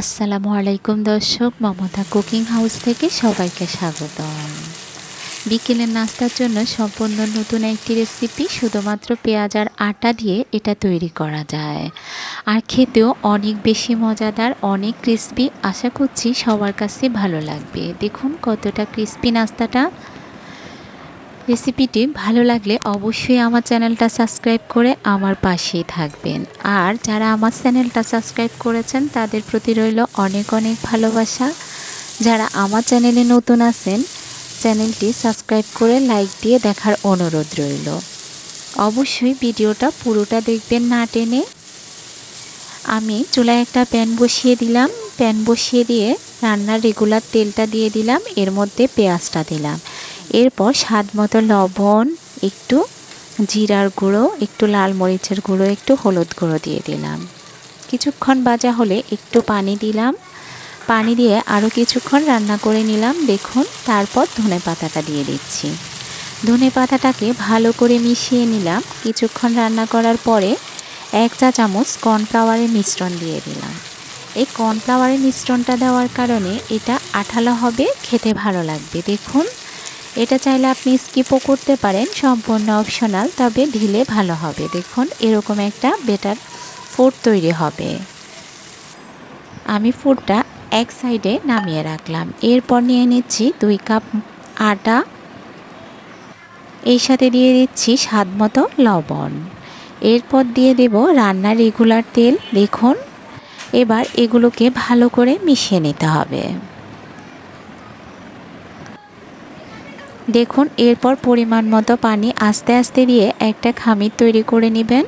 আসসালামু আলাইকুম দর্শক, মমতা কুকিং হাউস থেকে সবাইকে স্বাগতম। বিকেলের নাস্তার জন্য সম্পূর্ণ নতুন একটি রেসিপি শুধুমাত্র পেঁয়াজ আর আটা দিয়ে এটা তৈরি করা যায়। আর খেতেও অনেক বেশি মজাদার, অনেক ক্রিস্পি আশা করছি সবার কাছে ভালো লাগবে। দেখুন কতটা ক্রিস্পি নাস্তাটা। রেসিপিটি ভালো লাগলে অবশ্যই আমার চ্যানেলটা সাবস্ক্রাইব করে আমার পাশেই থাকবেন। আর যারা আমার চ্যানেলটা সাবস্ক্রাইব করেছেন, তাদের প্রতি রইল অনেক অনেক ভালোবাসা। যারা আমার চ্যানেলে নতুন আছেন, চ্যানেলটি সাবস্ক্রাইব করে লাইক দিয়ে দেখার অনুরোধ রইল। অবশ্যই ভিডিওটা পুরোটা দেখবেন না টেনে। আমি চুলায় একটা প্যান বসিয়ে দিলাম। প্যান বসিয়ে দিয়ে রান্নার রেগুলার তেলটা দিয়ে দিলাম। এর মধ্যে পেঁয়াজটা দিলাম। এরপর স্বাদ মতো লবণ, একটু জিরার গুঁড়ো, একটু লাল মরিচের গুঁড়ো, একটু হলুদ গুঁড়ো দিয়ে দিলাম। কিছুক্ষণ ভাজা হলে একটু পানি দিলাম। পানি দিয়ে আরও কিছুক্ষণ রান্না করে নিলাম। দেখুন, তারপর ধনে পাতাটা দিয়ে দিচ্ছি। ধনে পাতাটাকে ভালো করে মিশিয়ে নিলাম। কিছুক্ষণ রান্না করার পরে এক চা চামচ কর্নফ্লাওয়ারের মিশ্রণ দিয়ে দিলাম। এই কর্নফ্লাওয়ারের মিশ্রণটা দেওয়ার কারণে এটা আঠালো হবে, খেতে ভালো লাগবে। দেখুন এটা চাইলে আপনি স্কিপও করতে পারেন, সম্পূর্ণ অপশনাল তবে ঢিলে ভালো হবে। দেখুন, এরকম একটা বেটার ফুড তৈরি হবে। আমি ফুডটা এক সাইডে নামিয়ে রাখলাম। এরপর নিয়ে নিচ্ছি দুই কাপ আটা। এই সাথে দিয়ে দিচ্ছি স্বাদ মতো লবণ। এরপর দিয়ে দেব রান্নার রেগুলার তেল। দেখুন, এবার এগুলোকে ভালো করে মিশিয়ে নিতে হবে। দেখুন, এরপর পরিমাণ মতো পানি আস্তে আস্তে দিয়ে একটা খামির তৈরি করে নেবেন।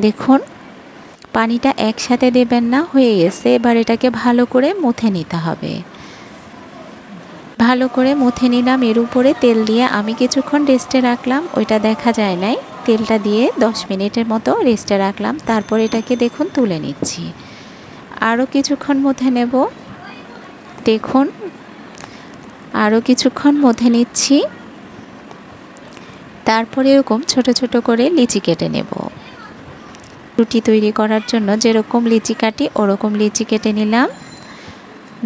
দেখুন, পানিটা একসাথে দেবেন না, হয়ে গেছে। এবার এটাকে ভালো করে মুথে নিতে হবে। ভালো করে মুথে নিলাম। এর উপরে তেল দিয়ে আমি কিছুক্ষণ রেস্টে রাখলাম। ওইটা দেখা যায় নাই। তেলটা দিয়ে দশ মিনিটের মতো রেস্টে রাখলাম। তারপর এটাকে দেখুন তুলে নিচ্ছি। আরও কিছুক্ষণ মুথে নেব। দেখুন আরও কিছুক্ষণ মধ্যে নিচ্ছি। তারপরে এরকম ছোট ছোট করে লিচি কেটে নেব। রুটি তৈরি করার জন্য যেরকম লিচি কাটি, ওরকম লিচি কেটে নিলাম।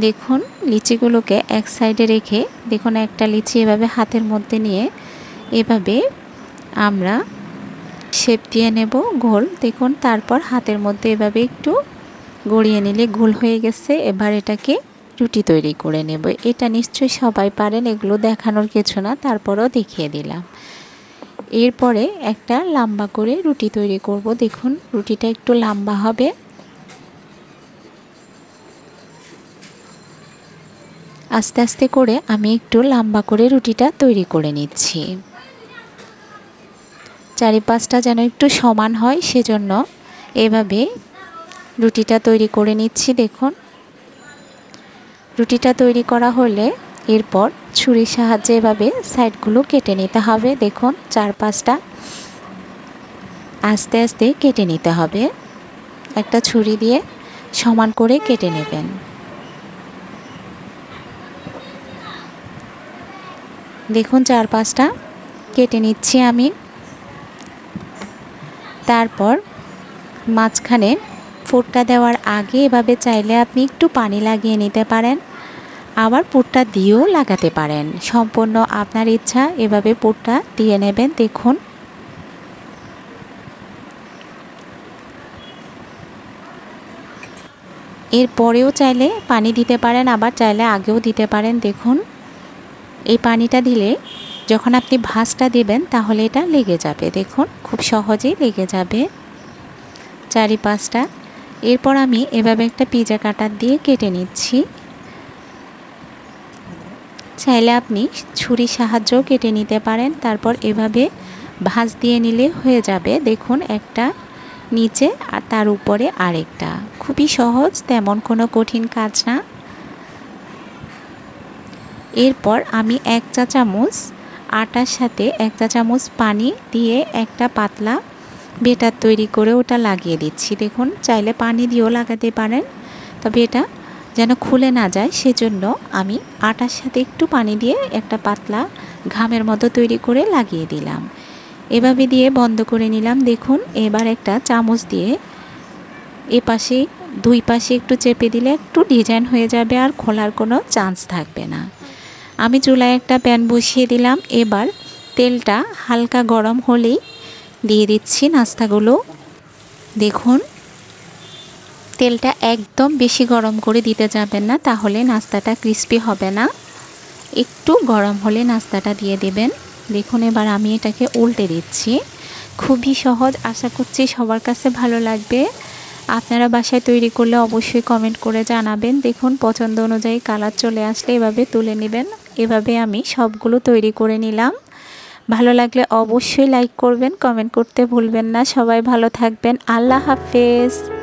দেখুন, লিচিগুলোকে এক সাইডে রেখে, দেখুন একটা লিচি এভাবে হাতের মধ্যে নিয়ে এভাবে আমরা শেপ দিয়ে নেব, গোল। দেখুন, তারপর হাতের মধ্যে এভাবে একটু গড়িয়ে নিলে গোল হয়ে গেছে। এবার এটাকে রুটি তৈরি করে নেব। এটা নিশ্চয়ই সবাই পারেন, এগুলো দেখানোর কিছু না, তারপরও দেখিয়ে দিলাম। এরপরে একটা লম্বা করে রুটি তৈরি করব। দেখুন, রুটিটা একটু লম্বা হবে। আস্তে আস্তে করে আমি একটু লম্বা করে রুটিটা তৈরি করে নিচ্ছি। চারিপাশটা যেন একটু সমান হয়, সেজন্য এভাবে রুটিটা তৈরি করে নিচ্ছি। দেখুন রুটিটা তৈরি করা হলে এরপর ছুরির সাহায্যে এভাবে সাইডগুলো কেটে নিতে হবে। দেখুন চার পাঁচটা আস্তে আস্তে কেটে নিতে হবে। একটা ছুরি দিয়ে সমান করে কেটে নেবেন। দেখুন চার পাঁচটা কেটে নিচ্ছি আমি। তারপর মাঝখানে ফুটটা দেওয়ার আগে এভাবে চাইলে আপনি একটু পানি লাগিয়ে নিতে পারেন। আবার পুরটা দিয়েও লাগাতে পারেন। সম্পূর্ণ আপনার ইচ্ছা এভাবে পুরটা দিয়ে নেবেন, দেখুন। এর পরেও চাইলে পানি দিতে পারেন, আবার চাইলে আগেও দিতে পারেন, দেখুন। এই পানিটা দিলে যখন আপনি ভাঁজটা দিবেন, তাহলে এটা লেগে যাবে, দেখুন। খুব সহজেই লেগে যাবে। চারিপাশটা এরপর আমি এভাবে একটা পিজা কাটার দিয়ে কেটে নিচ্ছি। চাইলে আপনি ছুরির সাহায্যও কেটে নিতে পারেন। তারপর এভাবে ভাঁজ দিয়ে নিলে হয়ে যাবে। দেখুন, একটা নিচে আর তার উপরে আরেকটা। খুবই সহজ, তেমন কোনো কঠিন কাজ না। এরপর আমি এক চা চামচ আটার সাথে এক চা চামচ পানি দিয়ে একটা পাতলা বেটার তৈরি করে ওটা লাগিয়ে দিচ্ছি। দেখুন, চাইলে পানি দিয়েও লাগাতে পারেন। তবে এটা যেন খুলে না যায়, সেজন্য আমি আটার সাথে একটু পানি দিয়ে একটা পাতলা ঘামের মতো তৈরি করে লাগিয়ে দিলাম। এভাবে দিয়ে বন্ধ করে নিলাম। দেখুন, এবার একটা চামচ দিয়ে এপাশে, দুই পাশে একটু চেপে দিলে একটু ডিজাইন হয়ে যাবে আর খোলার কোনো চান্স থাকবে না। আমি চুলায় একটা প্যান বসিয়ে দিলাম। এবার তেলটা হালকা গরম হলেই দিয়ে দিচ্ছি নাস্তাগুলো। দেখুন, তেলটা একদম বেশি গরম করে দিতে যাবেন না, তাহলে নাস্তাটা ক্রিস্পি হবে না। একটু গরম হলে নাস্তাটা দিয়ে দেবেন। দেখুন, এবার আমি এটাকে উল্টে দিচ্ছি। খুবই সহজ, আশা করছি সবার কাছে ভালো লাগবে। আপনারা বাসায় তৈরি করলে অবশ্যই কমেন্ট করে জানাবেন। দেখুন, পছন্দ অনুযায়ী কালার চলে আসলে এভাবে তুলে নেবেন। এভাবে আমি সবগুলো তৈরি করে নিলাম। ভালো লাগলে অবশ্যই লাইক করবেন কমেন্ট করতে ভুলবেন না। সবাই ভালো থাকবেন। আল্লাহ হাফেজ।